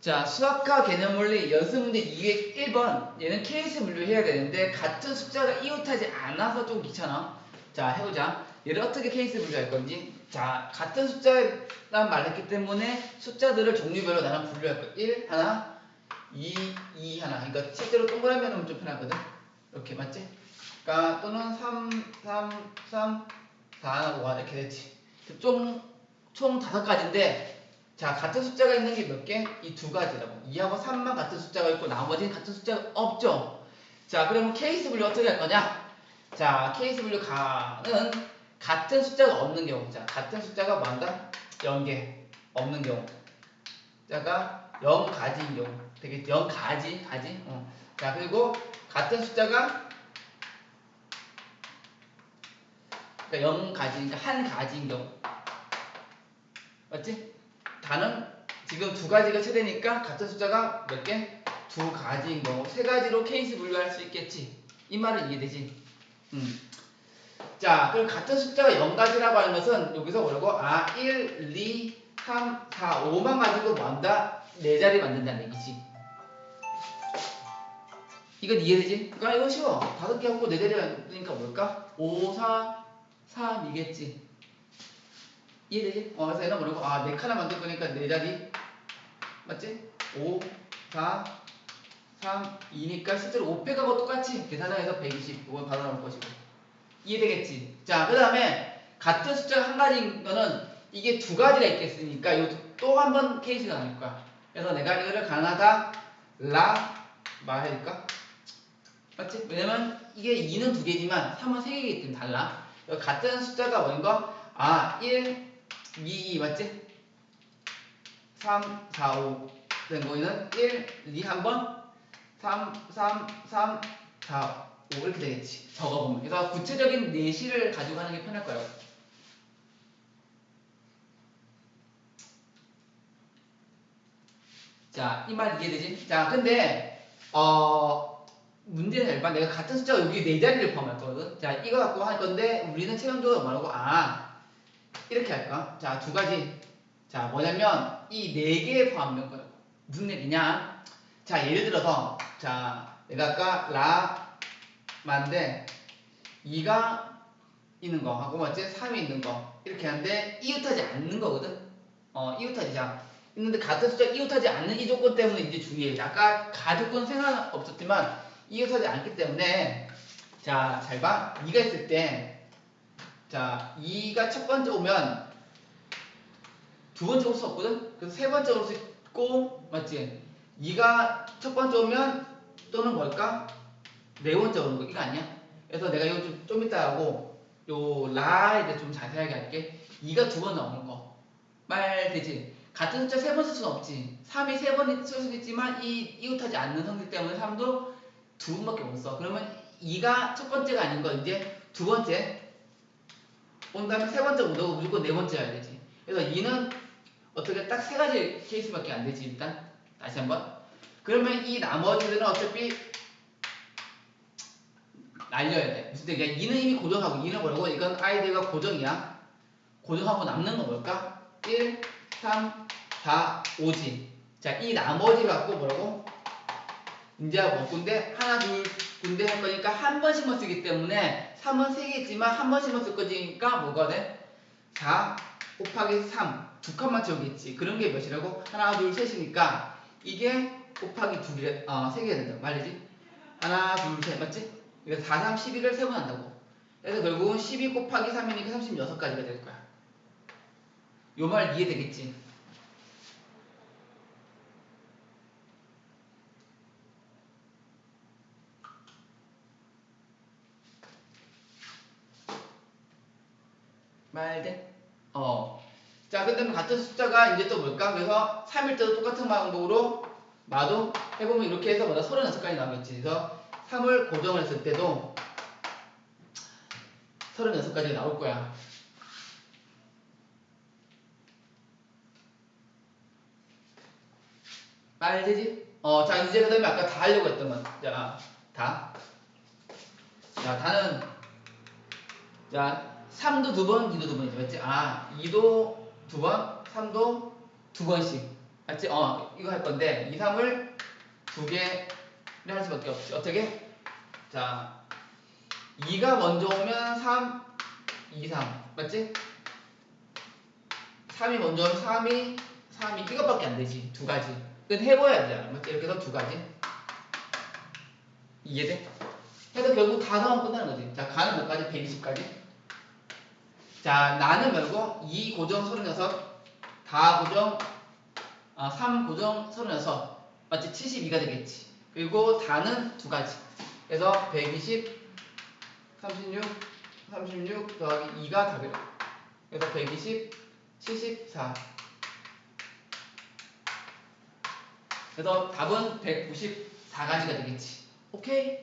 자, 수학과 개념 원리 연습 문제 201번. 얘는 케이스 분류해야 되는데 같은 숫자가 이웃하지 않아서 좀 귀찮아. 자, 해보자. 얘를 어떻게 케이스 분류할 건지. 자, 같은 숫자란 말했기 때문에 숫자들을 종류별로 나는 분류할 거야. 1 하나, 2, 2 하나. 그러니까 실제로 동그라미 하면 좀 편하거든. 이렇게 맞지? 그러니까 또는 3, 3, 3, 4, 5 이렇게 됐지. 총, 총 다섯 가지인데 자, 같은 숫자가 있는 게 몇 개? 이 두 가지라고. 2하고 3만 같은 숫자가 있고 나머지는 같은 숫자가 없죠. 자, 그러면 케이스 분류 어떻게 할 거냐? 자, 케이스 분류 가는 같은 숫자가 없는 경우. 자, 같은 숫자가 뭐한다? 0개. 없는 경우. 숫자가 0가지인 경우. 되겠지? 0가지, 가지. 어. 자, 그리고 같은 숫자가 그러니까 0가지, 그러니까 한 가지인 경우. 맞지? 단은 지금 두 가지가 최대니까 같은 숫자가 몇 개? 두 가지인 경우 세 가지로 케이스 분류할 수 있겠지. 이 말은 이해되지? 음. 자, 그럼 같은 숫자가 0가지라고 하는 것은 여기서 뭐라고? 아, 1, 2, 3, 4, 5만 가지고 뭐한다? 네 자리 만든다는 얘기지. 이건 이해되지? 그러니까 이거 쉬워. 다섯 개 갖고 네 자리 만드니까 뭘까? 5, 4, 3이겠지. 이해되지? 어, 그래서 얘는 뭐라고? 아, 네 칸을 만들 거니까 네 자리. 맞지? 5, 4, 3, 2니까 실제로 500하고 똑같이 계산해서 120. 이건 받아 나올 것이고. 이해되겠지? 자, 그 다음에 같은 숫자가 한 가지인 거는 이게 두 가지가 있겠으니까 또 한 번 케이스가 나올 거야. 그래서 내가 이거를 가나다 라 말해줄까? 맞지? 왜냐면 이게 2는 두 개지만 3은 세 개이기 때문에 달라. 같은 숫자가 뭐인가? 아, 1, 2, 2 맞지? 3, 4, 5. 된 거는 1, 2 한 번, 3, 3, 3, 4, 5 이렇게 되겠지. 적어보면. 그래서 구체적인 내시를 가지고 하는 게 편할 거예요. 자, 이 말 이해되지? 자, 근데 어 문제는 일반 내가 같은 숫자가 여기 네 자리를 포함할 거거든. 자, 이거 갖고 할 건데 우리는 최종적으로 뭐라고? 아, 이렇게 할까? 자, 두 가지. 자, 뭐냐면 이 네 개에 포함된 거예요. 무슨 얘기냐? 자, 예를 들어서 자, 내가 아까 라 만데 2가 있는 거 하고 맞지? 3이 있는 거 이렇게 하는데 이웃하지 않는 거거든. 어, 이웃하지 자. 있는데 같은 숫자 이웃하지 않는 이 조건 때문에 이제 주의해. 아까 가족권 생각 없었지만 이웃하지 않기 때문에 자, 잘 봐. 2가 있을 때 자, 2가 첫 번째 오면 두 번째 올 수 없거든? 그래서 세 번째 올 수 있고, 맞지? 2가 첫 번째 오면 또는 뭘까? 네 번째 오는 거, 이거 아니야? 그래서 내가 이거 좀, 좀 이따 하고, 요, 라에 대해 좀 자세하게 할게. 2가 두 번 나오는 거. 말 되지? 같은 숫자 세 번 쓸 수는 없지. 3이 세 번 쓸 수도 있지만, 이, 이웃하지 않는 성질 때문에 3도 두 번밖에 못 써. 그러면 2가 첫 번째가 아닌 거, 이제 두 번째. 온 다음에 세 번째 못 오고 무조건 네 번째 해야 되지. 그래서 2는 어떻게 딱 세 가지 케이스밖에 안 되지 일단. 다시 한번. 그러면 이 나머지들은 어차피 날려야 돼. 무슨 얘기야? 2는 이미 고정하고 2는 뭐라고? 이건 아이들과 고정이야. 고정하고 남는 건 뭘까? 1 3 4 5지. 자 이 나머지 갖고 뭐라고? 이제 뭐 군데 하나 둘 군데 할 거니까 한 번씩만 쓰기 때문에 3은 3개지만 한 번씩만 쓸 거니까 뭐가 돼? 4 곱하기 3 두 칸만 채우겠지. 그런 게 몇이라고? 하나, 둘, 셋이니까 이게 곱하기 두 개, 어, 세 개가 된다. 말이지? 하나, 둘, 셋. 맞지? 그래서 4, 3, 11을 세번 한다고. 그래서 결국은 12 곱하기 3이니까 36가지가 될 거야. 요 말 이해되겠지? 말돼? 어. 자, 근데 같은 숫자가 이제 또 뭘까? 그래서 3일 때도 똑같은 방법으로 마도 해보면 이렇게 해서 뭐다 36가지 나오겠지. 그래서 3을 고정을 했을 때도 36가지가 나올 거야. 말 되지? 어, 자, 이제 그 다음에 아까 다 하려고 했던 건. 자, 다. 자, 다는, 자, 3도 두 번, 2도 두 번이지. 맞지? 아, 2도 두 번, 3도 두 번씩. 맞지? 어, 이거 할 건데 2, 3을 두 개를 할 수밖에 없지. 어떻게? 자, 2가 먼저 오면 3, 2, 3. 맞지? 3이 먼저 오면 3이, 3이 이것밖에 안 되지. 두 가지. 그건 해봐야 돼. 맞지? 이렇게 해서 두 가지. 이해돼? 그래서 결국 다 넣으면 끝나는 거지. 자, 가는 몇까지? 120까지. 자, 나는 말고 2 고정 36, 다 고정, 아, 3 고정 36. 맞지? 72가 되겠지. 그리고 다는 두 가지. 그래서 120, 36, 36 더하기 2가 답이래. 그래서 120, 74. 그래서 답은 194가지가 되겠지. 오케이?